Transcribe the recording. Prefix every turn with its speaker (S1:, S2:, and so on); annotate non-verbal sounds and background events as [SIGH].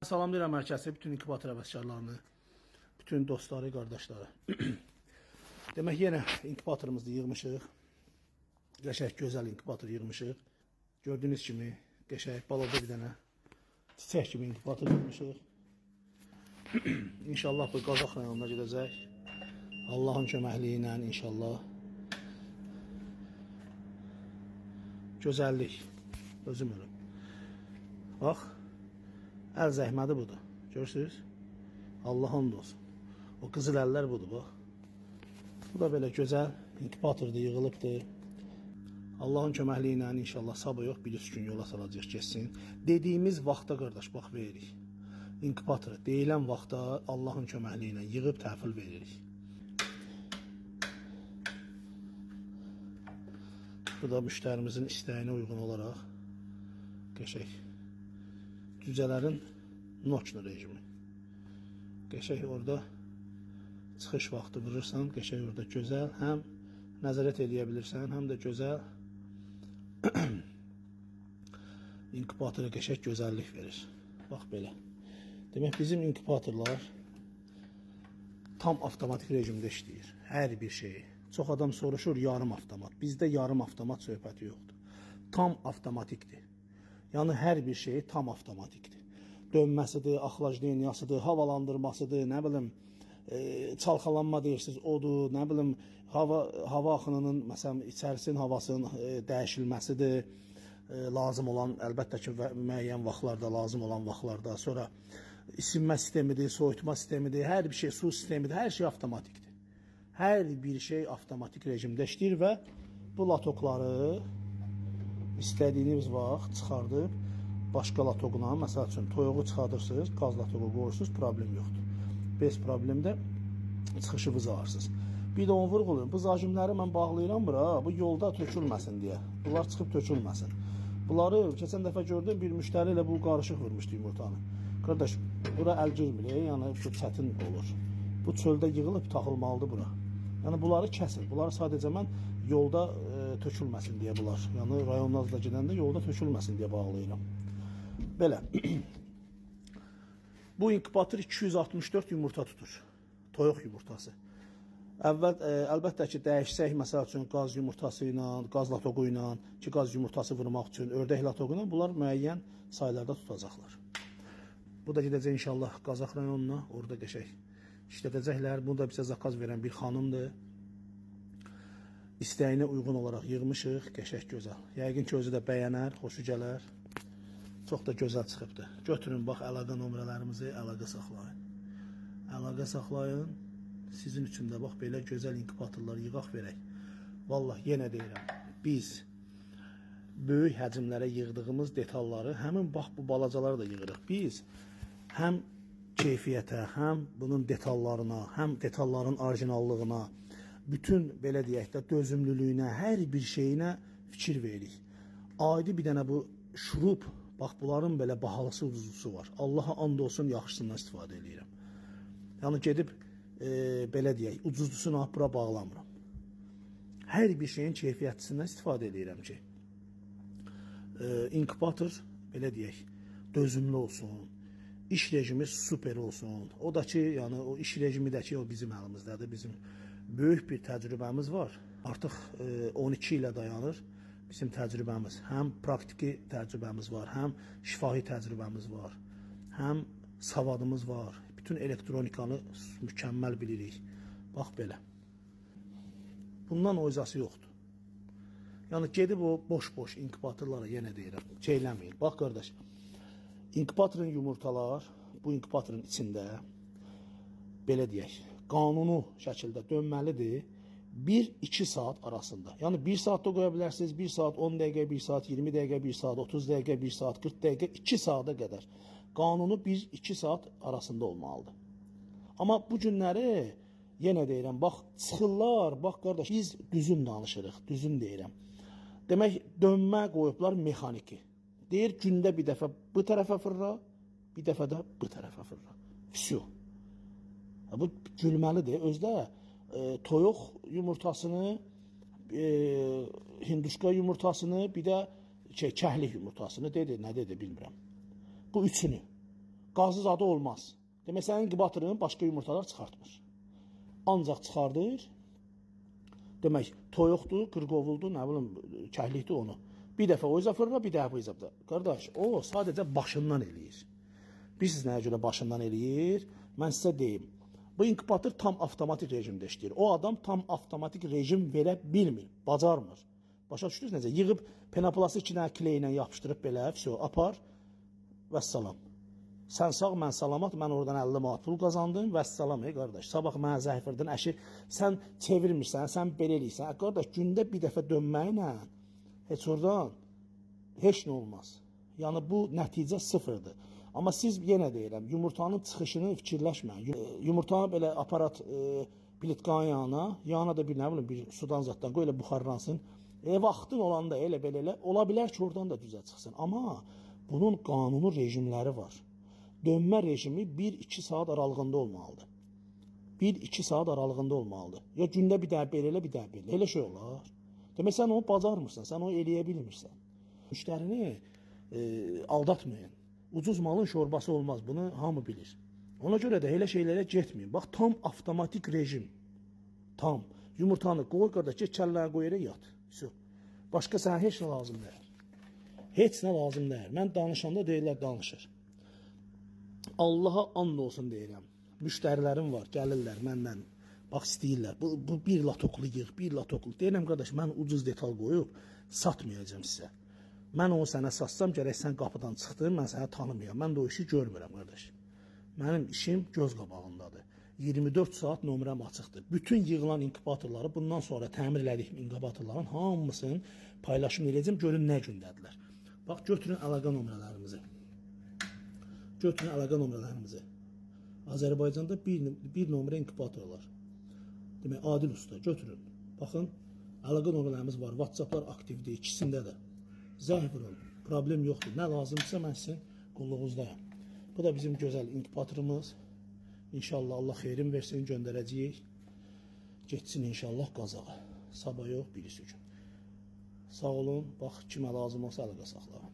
S1: Salamlayıram hər kəsi, bütün inkubator həvəskarlarını, bütün dostları, qardaşları. [CLEARS THROAT] Demək yenə inkubatorumuzu yığmışıq. Qəşəng gözəl inkubator yığmışıq. Gördüyünüz kimi qəşəng balaca bir dənə çiçək kimi inkubator yığmışıq. [CLEARS THROAT] inşallah bu Qazax rayonuna gedəcək. Allahın köməkliyi inşallah. Gözəllik. Özüm ölüm. Bax. Əl zəhməti budur. Görürsüz? Allah hamd olsun. O qızıl əllər budur bax. Bu da belə gözəl inkubatorda yığılıbdır. Allahın köməkliyi ilə inşallah sabah yox, bir gün yola salacaq getsin. Dediyimiz vaxta qardaş bax veririk. İnkubatoru deyilən vaxta Allahın köməkliyi ilə yığıb təhvil veririk. Bu da müştərimizin istəyinə uyğun olaraq qəşəng cücələrin noçlu rejimi. Qəşəng orada çıxış vaxtı vurursan, qəşəng orada gözəl, həm nəzarət eləyə bilirsən, həm də gözəl [CLEARS THROAT] inkubatora qəşəng gözəllik verir. Bax belə. Demək bizim inkubatorlar tam avtomatik rejimdə işləyir. Hər bir şeyi. Çox adam soruşur yarım avtomat. Bizdə yarım avtomat söhbəti yoxdur. Tam avtomatikdir. Yəni hər bir şey tam avtomatikdir. Dönməsidir, axlajdeniyasıdır, havalandırmasıdır, nə bilim, e, çalxalanma deyirsiniz, odur, nə bilim, hava hava axınının məsələn içərisinin havasının e, dəyişilməsidir. E, lazım olan əlbəttə ki, müəyyən vaxtlarda, lazım olan vaxtlarda, sonra isinmə sistemidir, soyutma sistemidir, hər bir şey, su sistemidir, hər şey avtomatikdir. Hər bir şey avtomatik rejimdə işləyir və bu latokları istədiyiniz vaxt çıxardıb başqa latoqla, məsəl üçün toyuğu çıxardırsınız, qaz latoqu qoyursunuz, problem yoxdur. Bez problemdə çıxışı vızağırsınız. Bir də onu vurğulayın. Bu zajimləri mən bağlayıram bura, bu yolda tökülməsin deyə. Bunlar çıxıb tökülməsin. Bunları keçən dəfə gördüm bir müştəri ilə bu qarışıq vurmuşdu yumurtanı. Qardaş, bura əl girmir, yəni bu çətin olur. Bu çöldə yığılıb taxılmalıdır bura. Yəni bunları kəsin. Bunları sadəcə mən yolda e, tökülməsin deyə bunlar. Yəni rayonlarla gedəndə yolda tökülməsin deyə bağlayıram. Belə. [CLEARS THROAT] Bu inkubator 264 yumurta tutur. Toyuq yumurtası. Əvvəl ə, əlbəttə ki, dəyişsək məsəl üçün qaz yumurtası ilə, qaz latoqu ilə, ki qaz yumurtası vurmaq üçün ördək latoqu ilə bunlar müəyyən saylarda tutacaqlar. Bu da gedəcək inşallah Qazax rayonuna, orada qəşəng işlədəcəklər. Bunu da bizə zakaz verən bir xanımdır. İstəyinə uyğun olaraq yığmışıq, qəşəng gözəl. Yəqin ki, özü də bəyənər, xoşu gələr. Çox da gözəl çıxıbdı. Götürün bax əlaqə nömrələrimizi əlaqə saxlayın. Əlaqə saxlayın. Sizin üçün də bax belə gözəl inkubatorlar yığaq verək. Vallah yenə deyirəm. Biz böyük həcmlərə yığdığımız detalları həmin bax bu balacaları da yığırıq. Biz həm keyfiyyətə, həm bunun detallarına, həm detalların orijinallığına, bütün belə deyək də dözümlülüyünə, hər bir şeyinə fikir veririk. Adi bir dənə bu şurup, bax bunların belə bahalısı, ucuzlusu var. Allaha and olsun yaxşısından istifadə edirəm. Yəni gedib e, belə deyək, ucuzlusunu alıb bura bağlamıram. Hər bir şeyin keyfiyyətlisindən istifadə edirəm ki, e, inkubator belə deyək, dözümlü olsun, iş rejimi super olsun. O da ki, yəni o iş rejimi də ki, o bizim əlimizdədir. Bizim böyük bir təcrübəmiz var. Artıq e, 12 ilə dayanır bizim təcrübəmiz. Həm praktiki təcrübəmiz var, həm şifahi təcrübəmiz var, həm savadımız var. Bütün elektronikanı mükəmməl bilirik. Bax belə. Bundan o izası yoxdur. Yəni gedib o boş-boş inkubatorlara yenə deyirəm, şeyləməyin. Bax qardaş, inkubatorun yumurtalar bu inkubatorun içində belə deyək, qanunu şəkildə dönməlidir. 1-2 saat arasında. Yəni 1 saat da qoya bilərsiniz, 1 saat 10 dəqiqə, 1 saat 20 dəqiqə, 1 saat 30 dəqiqə, 1 saat 40 dəqiqə, 2 saata qədər. Qanunu 1-2 saat arasında olmalıdır. Amma bu günləri yenə deyirəm, bax çıxırlar, bax qardaş, biz düzün danışırıq, düzün deyirəm. Demək dönmə qoyublar mexaniki. Deyir gündə bir dəfə bu tərəfə fırla, bir dəfə də bu tərəfə fırla. Всё. Bu gülməlidir. Özdə e, toyuq yumurtasını, e, hinduşka yumurtasını, bir də şey, kəhlik yumurtasını dedi, nə dedi bilmirəm. Bu üçünü. qazı zadı olmaz. Demək sənin inkubatorun başqa yumurtalar çıxartmır. Ancaq çıxardır. Demək, toyuqdur, qırqovuldur, nə bilim, kəhlikdir onu. Bir dəfə o izə fırla, bir dəfə bu izə. Qardaş, o sadəcə başından eləyir. Bilirsiniz nəyə görə başından eləyir? Mən sizə deyim. Bu inkubator tam avtomatik rejimdə işləyir. O adam tam avtomatik rejim verə bilmir, bacarmır. Başa düşdünüz necə? Yığıb penoplası iki dənə kley ilə yapışdırıb belə, vəsə apar. Vəssalam. Sən sağ, mən salamat, mən oradan 50 manat pul qazandım. Vəssalam ey qardaş. Sabah mənə zəng verdin, əşi sən çevirmirsən, sən belə eləyirsən. Ə, Qardaş, gündə bir dəfə dönməklə heç oradan heç nə olmaz. Yəni bu nəticə sıfırdır. Amma siz yenə deyirəm, yumurtanın çıxışını fikirləşməyin. Yu- Yumurtanı belə aparat e, plitkanın yanına, yanına da bir nə bilim bir sudan zaddan qoy elə buxarlansın. E vaxtın olanda elə belə elə ola bilər ki, oradan da düzə çıxsın. Amma bunun qanuni rejimləri var. Dönmə rejimi 1-2 saat aralığında olmalıdır. 1-2 saat aralığında olmalıdır. Ya gündə bir dəfə belə elə, bir dəfə belə. Elə şey olar. Demək sən onu bacarmırsan, sən onu eləyə bilmirsən. Müştərini e, aldatmayın. Ucuz malın şorbası olmaz. Bunu hamı bilir. Ona görə də elə şeylərə getməyin. Bax tam avtomatik rejim. Tam. Yumurtanı qoy qardaş, get kəlləni qoy yat. Vəsə. Başqa sənə heç nə lazım deyil. Heç nə lazım deyil. Mən danışanda deyirlər danışır. Allaha and olsun deyirəm. Müştərilərim var, gəlirlər məndən. Bax istəyirlər. Bu, bu bir latoklu yığ, bir latoklu. Deyirəm qardaş, mən ucuz detal qoyub satmayacağam sizə. Mən onu sənə satsam, gərək sən qapıdan çıxdın, mən səni tanımayam. Mən də o işi görmürəm qardaş. Mənim işim göz qabağındadır. 24 saat nömrəm açıqdır. Bütün yığılan inkubatorları bundan sonra təmir elədiyim inkubatorların hamısını paylaşım edəcəm. Görün nə gündədirlər. Bax götürün əlaqə nömrələrimizi. Götürün əlaqə nömrələrimizi. Azərbaycanda bir, bir nömrə inkubator var. Adil Usta götürün. Baxın, əlaqə nömrələrimiz var. WhatsApplar aktivdir ikisində də. Zəng vurun. Problem yoxdur. Nə lazımsa mən sizin qulluğunuzdayam. Bu da bizim gözəl inkubatorumuz. İnşallah Allah xeyrin versin, göndərəcəyik. Getsin inşallah qazağa. Sabah yox, birisi üçün. Sağ olun. Bax kimə lazım olsa əlaqə saxlayın.